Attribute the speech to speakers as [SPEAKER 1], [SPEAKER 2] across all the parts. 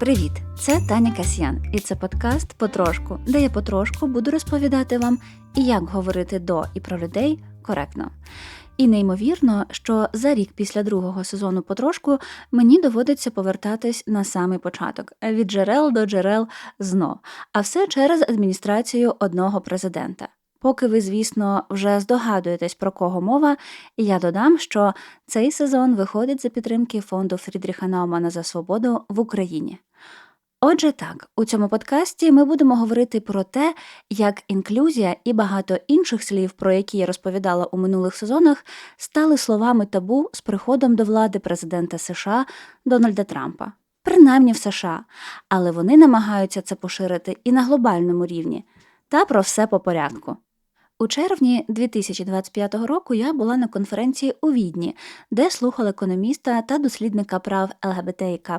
[SPEAKER 1] Привіт! Це Таня Касьян, і це подкаст Потрошку, де я потрошку буду розповідати вам, як говорити до і про людей коректно. І неймовірно, що за рік після другого сезону потрошку мені доводиться повертатись на самий початок від джерел до джерел знов, а все через адміністрацію одного президента. Поки ви, звісно, вже здогадуєтесь, про кого мова, я додам, що цей сезон виходить за підтримки фонду Фрідріха Наумана за свободу в Україні. Отже, так, у цьому подкасті ми будемо говорити про те, як інклюзія і багато інших слів, про які я розповідала у минулих сезонах, стали словами табу з приходом до влади президента США Дональда Трампа, принаймні в США, але вони намагаються це поширити і на глобальному рівні. Та про все по порядку. У червні 2025 року я була на конференції у Відні, де слухала економіста та дослідника прав ЛГБТІК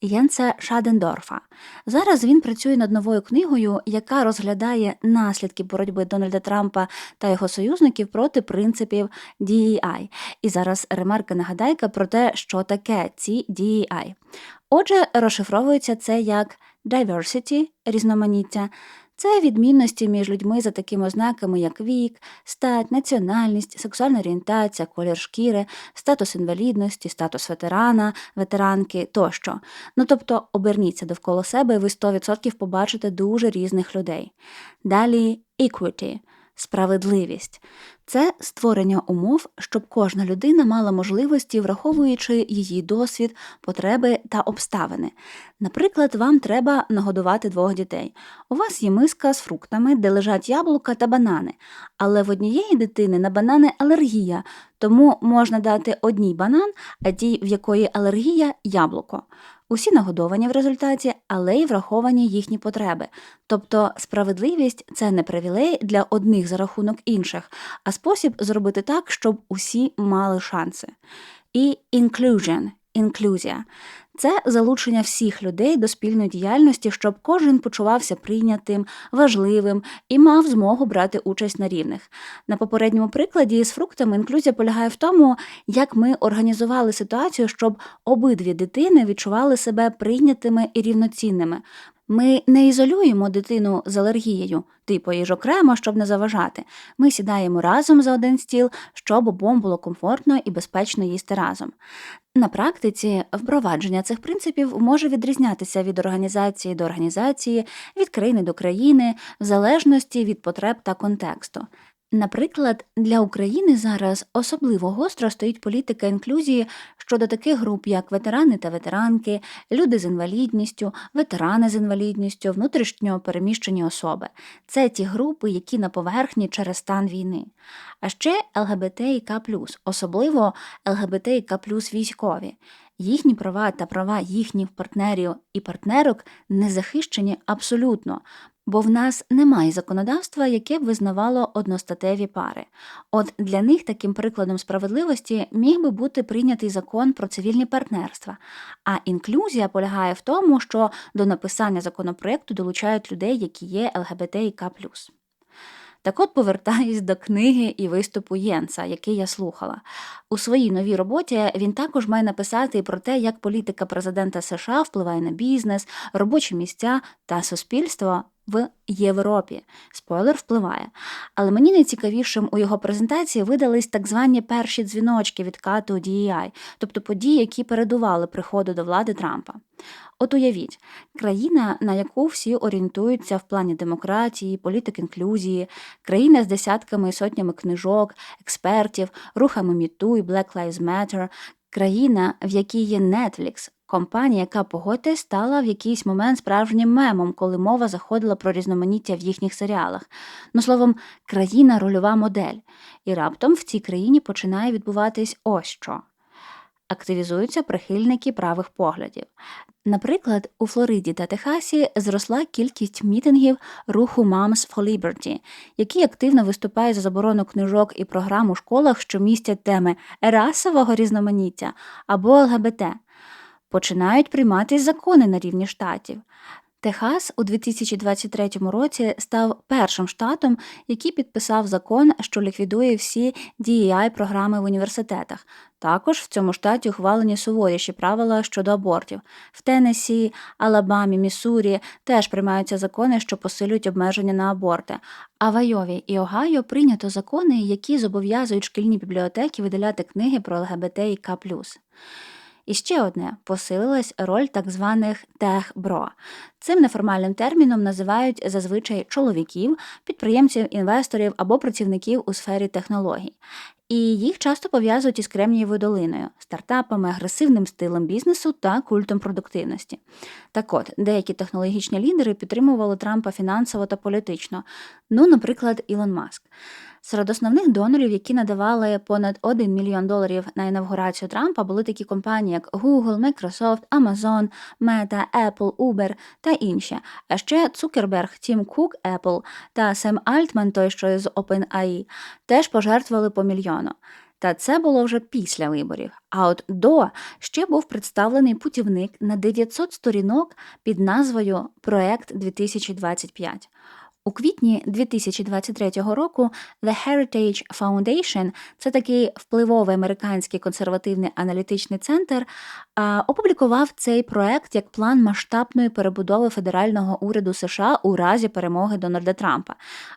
[SPEAKER 1] Єнса Шадендорфа. Зараз він працює над новою книгою, яка розглядає наслідки боротьби Дональда Трампа та його союзників проти принципів DEI. І зараз ремарка нагадайка про те, що таке ці DEI. Отже, розшифровується це як diversity – різноманіття. Це відмінності між людьми за такими ознаками, як вік, стать, національність, сексуальна орієнтація, колір шкіри, статус інвалідності, статус ветерана, ветеранки тощо. Ну тобто оберніться довкола себе, і ви 100% побачите дуже різних людей. Далі equity – справедливість це створення умов, щоб кожна людина мала можливості, враховуючи її досвід, потреби та обставини. Наприклад, вам треба нагодувати двох дітей. У вас є миска з фруктами, де лежать яблука та банани, але в однієї дитини на банани алергія, тому можна дати одній банан, а тій, в якої алергія яблуко. Усі нагодовані в результаті, але й враховані їхні потреби. Тобто справедливість це не привілей для одних за рахунок інших, а спосіб зробити так, щоб усі мали шанси. І inclusion – інклюзія це залучення всіх людей до спільної діяльності, щоб кожен почувався прийнятим, важливим і мав змогу брати участь на рівних. На попередньому прикладі з фруктами інклюзія полягає в тому, як ми організували ситуацію, щоб обидві дитини відчували себе прийнятими і рівноцінними. Ми не ізолюємо дитину з алергією, ти поїж окремо, щоб не заважати. Ми сідаємо разом за один стіл, щоб обом було комфортно і безпечно їсти разом. На практиці впровадження цих принципів може відрізнятися від організації до організації, від країни до країни, в залежності від потреб та контексту. Наприклад, для України зараз особливо гостро стоїть політика інклюзії щодо таких груп, як ветерани та ветеранки, люди з інвалідністю, ветерани з інвалідністю, внутрішньо переміщені особи. Це ті групи, які на поверхні через стан війни. А ще ЛГБТІК+, особливо ЛГБТІК військові. Їхні права та права їхніх партнерів і партнерок не захищені абсолютно, бо в нас немає законодавства, яке б визнавало одностатеві пари. От для них таким прикладом справедливості міг би бути прийнятий закон про цивільні партнерства, а інклюзія полягає в тому, що до написання законопроекту долучають людей, які є ЛГБТІК+. Так от повертаюсь до книги і виступу Єнса, який я слухала. У своїй новій роботі він також має написати про те, як політика президента США впливає на бізнес, робочі місця та суспільство в Європі. Спойлер впливає. Але мені найцікавішим у його презентації видались так звані перші дзвіночки відкату DEI, тобто події, які передували приходу до влади Трампа. От уявіть, країна, на яку всі орієнтуються в плані демократії, політик інклюзії, країна з десятками і сотнями книжок, експертів, рухами Міту і Black Lives Matter, країна, в якій є Netflix, Компанія, яка погодьте, стала в якийсь момент справжнім мемом, коли мова заходила про різноманіття в їхніх серіалах. Ну, словом, країна рольова модель. І раптом в цій країні починає відбуватись ось що. Активізуються прихильники правих поглядів. Наприклад, у Флориді та Техасі зросла кількість мітингів руху Moms for Liberty, який активно виступає за заборону книжок і програм у школах, що містять теми расового різноманіття або ЛГБТ починають приймати закони на рівні штатів. Техас у 2023 році став першим штатом, який підписав закон, що ліквідує всі dei програми в університетах. Також в цьому штаті ухвалені суворіші правила щодо абортів. В Теннессі, Алабамі, Міссурі теж приймаються закони, що посилюють обмеження на аборти. А в Айові і Огайо прийнято закони, які зобов'язують шкільні бібліотеки видаляти книги про ЛГБТ і К+. І ще одне посилилась роль так званих техбро. Цим неформальним терміном називають зазвичай чоловіків, підприємців, інвесторів або працівників у сфері технологій. І їх часто пов'язують із Кремнієвою долиною, стартапами, агресивним стилем бізнесу та культом продуктивності. Так от, деякі технологічні лідери підтримували Трампа фінансово та політично. Ну, наприклад, Ілон Маск. Серед основних донорів, які надавали понад 1 мільйон доларів на інавгурацію Трампа, були такі компанії, як Google, Microsoft, Amazon, Meta, Apple, Uber та інші. А ще Цукерберг, Тім Кук, Apple та Сем Альтман, той що з OpenAI, теж пожертвували по мільйону. Та це було вже після виборів. А от до ще був представлений путівник на 900 сторінок під назвою Проект 2025. У квітні 2023 року The Heritage Foundation, це такий впливовий американський консервативний аналітичний центр, опублікував цей проект як план масштабної перебудови федерального уряду США у разі перемоги Дональда Трампа.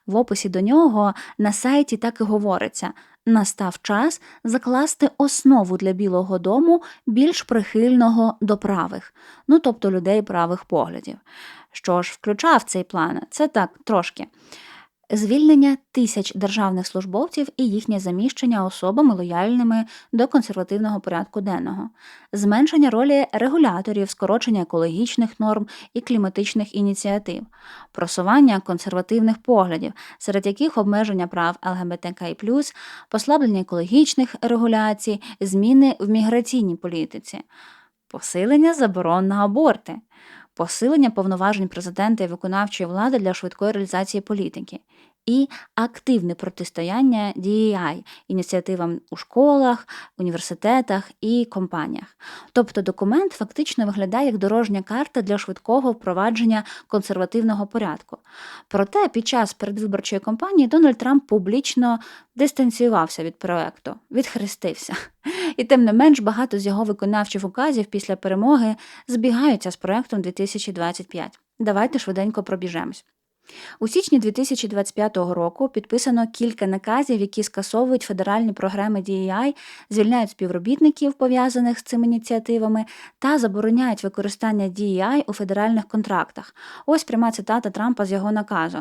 [SPEAKER 1] В описі до нього на сайті так і говориться. Настав час закласти основу для Білого дому більш прихильного до правих, ну тобто людей правих поглядів. Що ж включав цей план? Це так трошки. Звільнення тисяч державних службовців і їхнє заміщення особами лояльними до консервативного порядку денного, зменшення ролі регуляторів, скорочення екологічних норм і кліматичних ініціатив, просування консервативних поглядів, серед яких обмеження прав ЛГБТКІ+, послаблення екологічних регуляцій, зміни в міграційній політиці, посилення заборон на аборти посилення повноважень президента і виконавчої влади для швидкої реалізації політики. І активне протистояння DEI ініціативам у школах, університетах і компаніях. Тобто документ фактично виглядає як дорожня карта для швидкого впровадження консервативного порядку. Проте під час передвиборчої кампанії Дональд Трамп публічно дистанціювався від проекту, відхрестився. І тим не менш багато з його виконавчих указів після перемоги збігаються з проектом 2025. Давайте швиденько пробіжемось. У січні 2025 року підписано кілька наказів, які скасовують федеральні програми DEI, звільняють співробітників, пов'язаних з цими ініціативами, та забороняють використання DEI у федеральних контрактах. Ось пряма цитата Трампа з його наказу.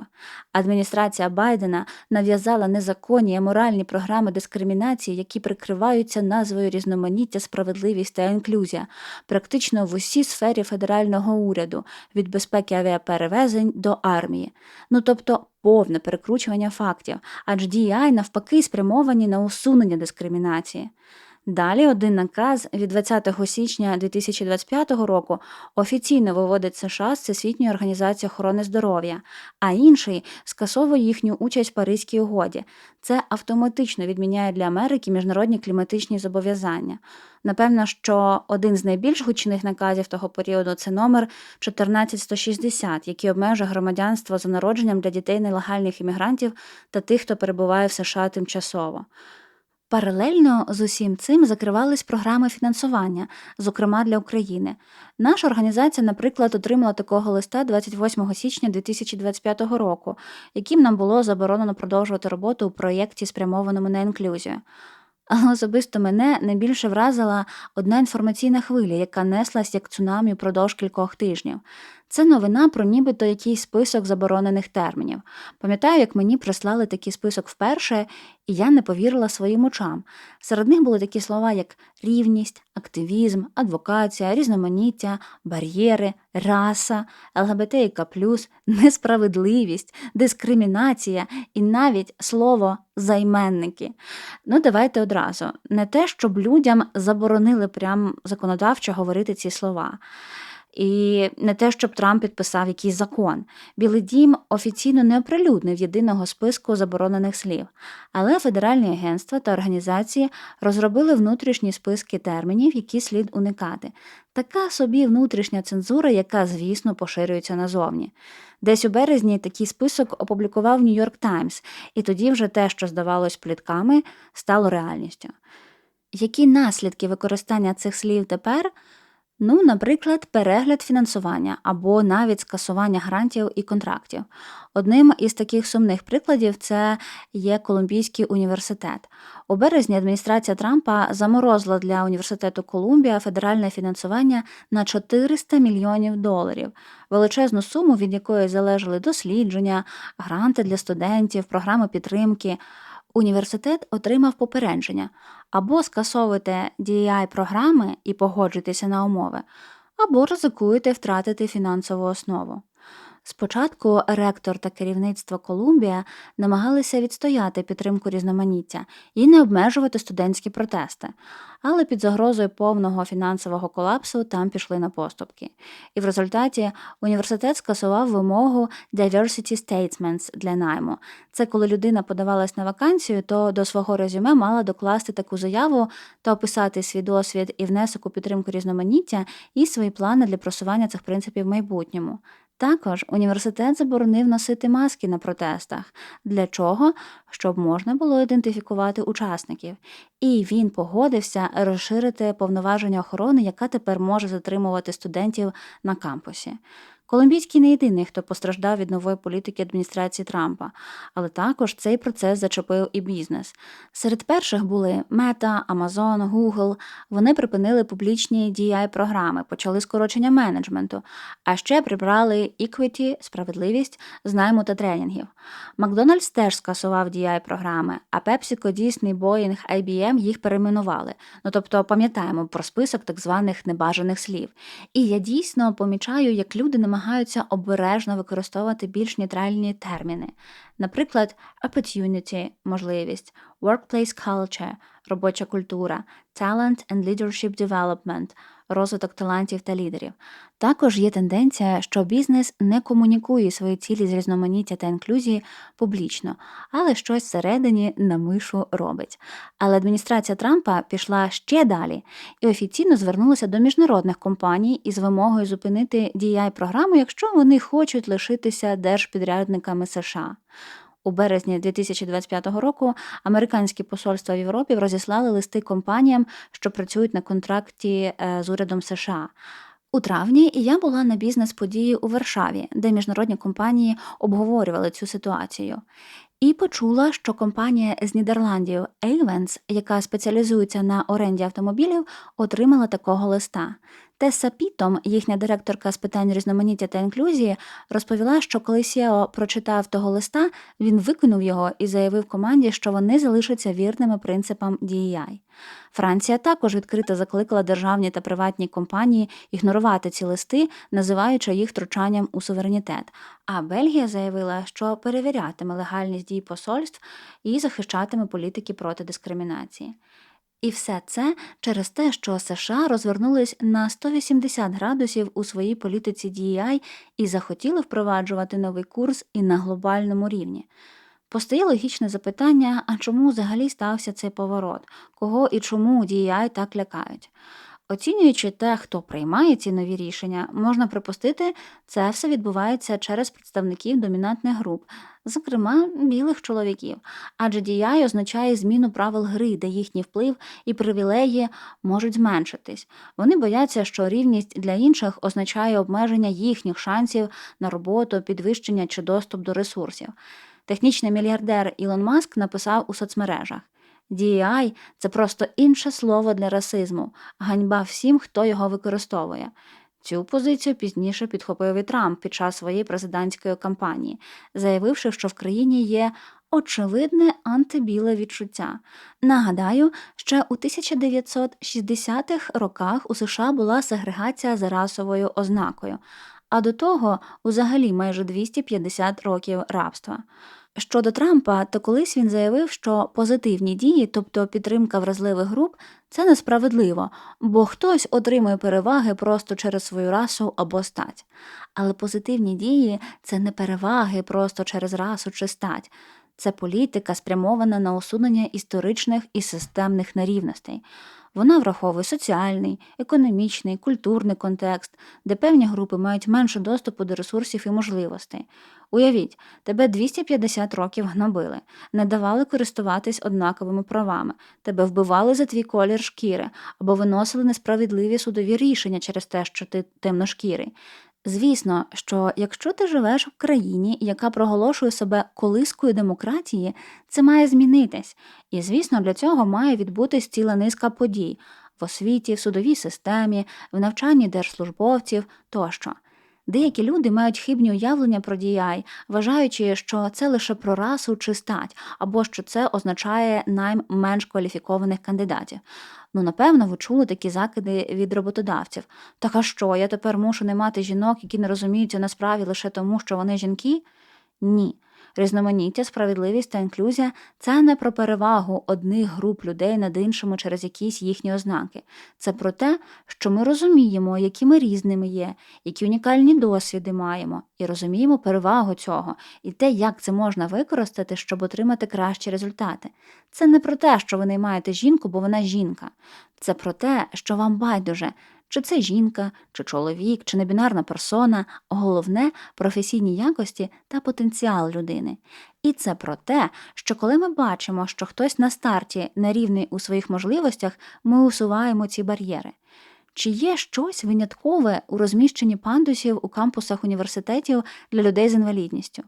[SPEAKER 1] Адміністрація Байдена нав'язала незаконні і моральні програми дискримінації, які прикриваються назвою різноманіття, справедливість та інклюзія, практично в усій сфері федерального уряду, від безпеки авіаперевезень до армії ну тобто повне перекручування фактів, адже DEI навпаки спрямовані на усунення дискримінації. Далі один наказ від 20 січня 2025 року офіційно виводить США з Всесвітньої організації охорони здоров'я, а інший скасовує їхню участь в Паризькій угоді. Це автоматично відміняє для Америки міжнародні кліматичні зобов'язання. Напевно, що один з найбільш гучних наказів того періоду це номер 14160, який обмежує громадянство за народженням для дітей нелегальних іммігрантів та тих, хто перебуває в США тимчасово. Паралельно з усім цим закривались програми фінансування, зокрема для України. Наша організація, наприклад, отримала такого листа 28 січня 2025 року, яким нам було заборонено продовжувати роботу у проєкті, спрямованому на інклюзію. Але особисто мене найбільше вразила одна інформаційна хвиля, яка неслась як цунамі впродовж кількох тижнів. Це новина про нібито якийсь список заборонених термінів. Пам'ятаю, як мені прислали такий список вперше, і я не повірила своїм очам. Серед них були такі слова, як рівність, активізм, адвокація, різноманіття, бар'єри, раса, ЛГБТІК+, несправедливість, дискримінація і навіть слово займенники. Ну, давайте одразу. Не те, щоб людям заборонили прям законодавчо говорити ці слова. І не те, щоб Трамп підписав якийсь закон. Білий дім офіційно не оприлюднив єдиного списку заборонених слів, але федеральні агентства та організації розробили внутрішні списки термінів, які слід уникати. Така собі внутрішня цензура, яка, звісно, поширюється назовні. Десь у березні такий список опублікував Нью-Йорк Таймс, і тоді вже те, що здавалось плітками, стало реальністю. Які наслідки використання цих слів тепер? Ну, наприклад, перегляд фінансування або навіть скасування грантів і контрактів. Одним із таких сумних прикладів це є Колумбійський університет. У березні адміністрація Трампа заморозила для університету Колумбія федеральне фінансування на 400 мільйонів доларів, величезну суму, від якої залежали дослідження, гранти для студентів, програми підтримки. Університет отримав попередження або скасовуєте DEI програми і погоджуєтеся на умови, або ризикуєте втратити фінансову основу. Спочатку ректор та керівництво Колумбія намагалися відстояти підтримку різноманіття і не обмежувати студентські протести, але під загрозою повного фінансового колапсу там пішли на поступки. І в результаті університет скасував вимогу Diversity Statements для найму. Це коли людина подавалась на вакансію, то до свого резюме мала докласти таку заяву та описати свій досвід і внесок у підтримку різноманіття і свої плани для просування цих принципів в майбутньому. Також університет заборонив носити маски на протестах. Для чого? Щоб можна було ідентифікувати учасників. І він погодився розширити повноваження охорони, яка тепер може затримувати студентів на кампусі. Колумбійський не єдиний, хто постраждав від нової політики адміністрації Трампа, але також цей процес зачепив і бізнес. Серед перших були Meta, Amazon, Google. Вони припинили публічні DI програми, почали скорочення менеджменту, а ще прибрали equity, справедливість з найму та тренінгів. Макдональдс теж скасував DI програми, а PepsiCo, Disney, Boeing, IBM їх перейменували. Ну тобто пам'ятаємо про список так званих небажаних слів. І я дійсно помічаю, як люди намагаються намагаються обережно використовувати більш нейтральні терміни, наприклад, opportunity – можливість, workplace culture – робоча культура, talent and leadership development – розвиток талантів та лідерів. Також є тенденція, що бізнес не комунікує свої цілі з різноманіття та інклюзії публічно, але щось всередині на мишу робить. Але адміністрація Трампа пішла ще далі і офіційно звернулася до міжнародних компаній із вимогою зупинити DEI програму, якщо вони хочуть лишитися держпідрядниками США. У березні 2025 року американські посольства в Європі розіслали листи компаніям, що працюють на контракті е, з урядом США. У травні я була на бізнес-події у Варшаві, де міжнародні компанії обговорювали цю ситуацію. І почула, що компанія з Нідерландів Avens, яка спеціалізується на оренді автомобілів, отримала такого листа. Теса Пітом, їхня директорка з питань різноманіття та інклюзії, розповіла, що коли Сіо прочитав того листа, він викинув його і заявив команді, що вони залишаться вірними принципам DEI. Франція також відкрито закликала державні та приватні компанії ігнорувати ці листи, називаючи їх втручанням у суверенітет. А Бельгія заявила, що перевірятиме легальність дій посольств і захищатиме політики проти дискримінації. І все це через те, що США розвернулись на 180 градусів у своїй політиці DEI і захотіли впроваджувати новий курс і на глобальному рівні. Постає логічне запитання, а чому взагалі стався цей поворот, кого і чому DEI так лякають? Оцінюючи те, хто приймає ці нові рішення, можна припустити, це все відбувається через представників домінантних груп, зокрема білих чоловіків, адже DEI означає зміну правил гри, де їхній вплив і привілеї можуть зменшитись. Вони бояться, що рівність для інших означає обмеження їхніх шансів на роботу, підвищення чи доступ до ресурсів. Технічний мільярдер Ілон Маск написав у соцмережах. DEI – це просто інше слово для расизму, ганьба всім, хто його використовує. Цю позицію пізніше підхопив і Трамп під час своєї президентської кампанії, заявивши, що в країні є очевидне антибіле відчуття. Нагадаю, ще у 1960-х роках у США була сегрегація за расовою ознакою, а до того, взагалі, майже 250 років рабства. Щодо Трампа, то колись він заявив, що позитивні дії, тобто підтримка вразливих груп, це несправедливо, бо хтось отримує переваги просто через свою расу або стать. Але позитивні дії це не переваги просто через расу чи стать. Це політика, спрямована на усунення історичних і системних нерівностей. Вона враховує соціальний, економічний, культурний контекст, де певні групи мають менше доступу до ресурсів і можливостей. Уявіть, тебе 250 років гнобили, не давали користуватись однаковими правами, тебе вбивали за твій колір шкіри або виносили несправедливі судові рішення через те, що ти темношкірий. Звісно, що якщо ти живеш в країні, яка проголошує себе колискою демократії, це має змінитись. І, звісно, для цього має відбутись ціла низка подій в освіті, в судовій системі, в навчанні держслужбовців тощо. Деякі люди мають хибні уявлення про DI, вважаючи, що це лише про расу чи стать, або що це означає найм менш кваліфікованих кандидатів. Ну, напевно, ви чули такі закиди від роботодавців. Так а що, я тепер мушу не мати жінок, які не розуміються на справі лише тому, що вони жінки? Ні. Різноманіття, справедливість та інклюзія це не про перевагу одних груп людей над іншими через якісь їхні ознаки. Це про те, що ми розуміємо, які ми різними є, які унікальні досвіди маємо, і розуміємо перевагу цього, і те, як це можна використати, щоб отримати кращі результати. Це не про те, що ви наймаєте жінку, бо вона жінка. Це про те, що вам байдуже, чи це жінка, чи чоловік, чи небінарна персона, головне професійні якості та потенціал людини. І це про те, що коли ми бачимо, що хтось на старті нерівний у своїх можливостях, ми усуваємо ці бар'єри. Чи є щось виняткове у розміщенні пандусів у кампусах університетів для людей з інвалідністю?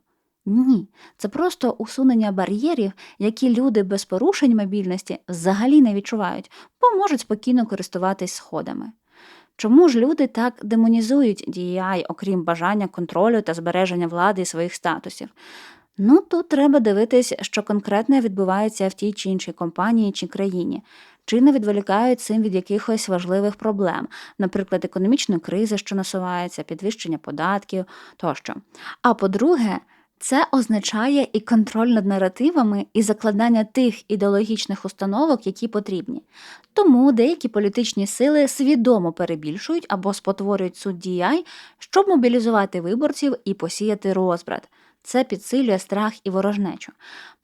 [SPEAKER 1] Ні, це просто усунення бар'єрів, які люди без порушень мобільності взагалі не відчувають, бо можуть спокійно користуватись сходами. Чому ж люди так демонізують DEI, окрім бажання контролю та збереження влади і своїх статусів? Ну тут треба дивитись, що конкретне відбувається в тій чи іншій компанії чи країні, чи не відволікають цим від якихось важливих проблем, наприклад, економічної кризи, що насувається, підвищення податків тощо. А по-друге, це означає і контроль над наративами, і закладання тих ідеологічних установок, які потрібні. Тому деякі політичні сили свідомо перебільшують або спотворюють суть DI, щоб мобілізувати виборців і посіяти розбрат. Це підсилює страх і ворожнечу.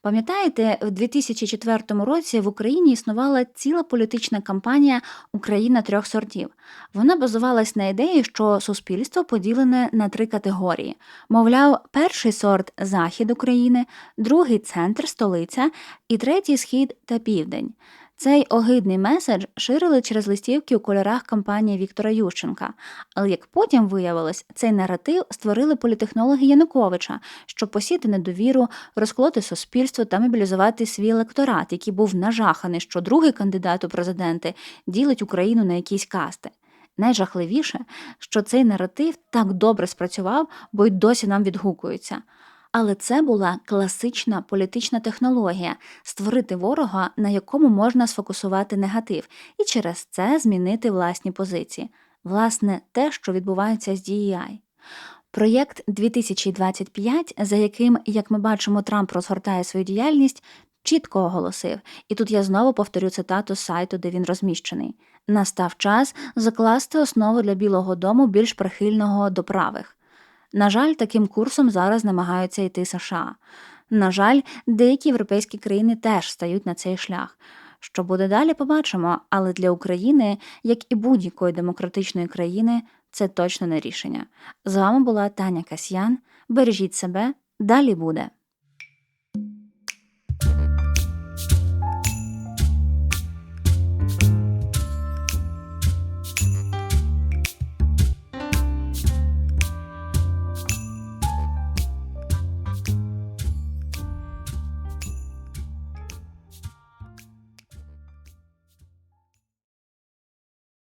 [SPEAKER 1] Пам'ятаєте, в 2004 році в Україні існувала ціла політична кампанія Україна трьох сортів. Вона базувалась на ідеї, що суспільство поділене на три категорії: мовляв, перший сорт захід України, другий центр, столиця, і третій схід та південь. Цей огидний меседж ширили через листівки у кольорах кампанії Віктора Ющенка. Але як потім виявилось, цей наратив створили політехнологи Януковича, щоб посіти недовіру, розколоти суспільство та мобілізувати свій електорат, який був нажаханий, що другий кандидат у президенти ділить Україну на якісь касти. Найжахливіше, що цей наратив так добре спрацював, бо й досі нам відгукується. Але це була класична політична технологія створити ворога, на якому можна сфокусувати негатив, і через це змінити власні позиції, власне, те, що відбувається з DEI. Проєкт 2025, за яким, як ми бачимо, Трамп розгортає свою діяльність, чітко оголосив, і тут я знову повторю цитату з сайту, де він розміщений: настав час закласти основу для Білого Дому більш прихильного до правих. На жаль, таким курсом зараз намагаються йти США. На жаль, деякі європейські країни теж стають на цей шлях. Що буде далі, побачимо, але для України, як і будь-якої демократичної країни, це точно не рішення. З вами була Таня Касьян. Бережіть себе, далі буде.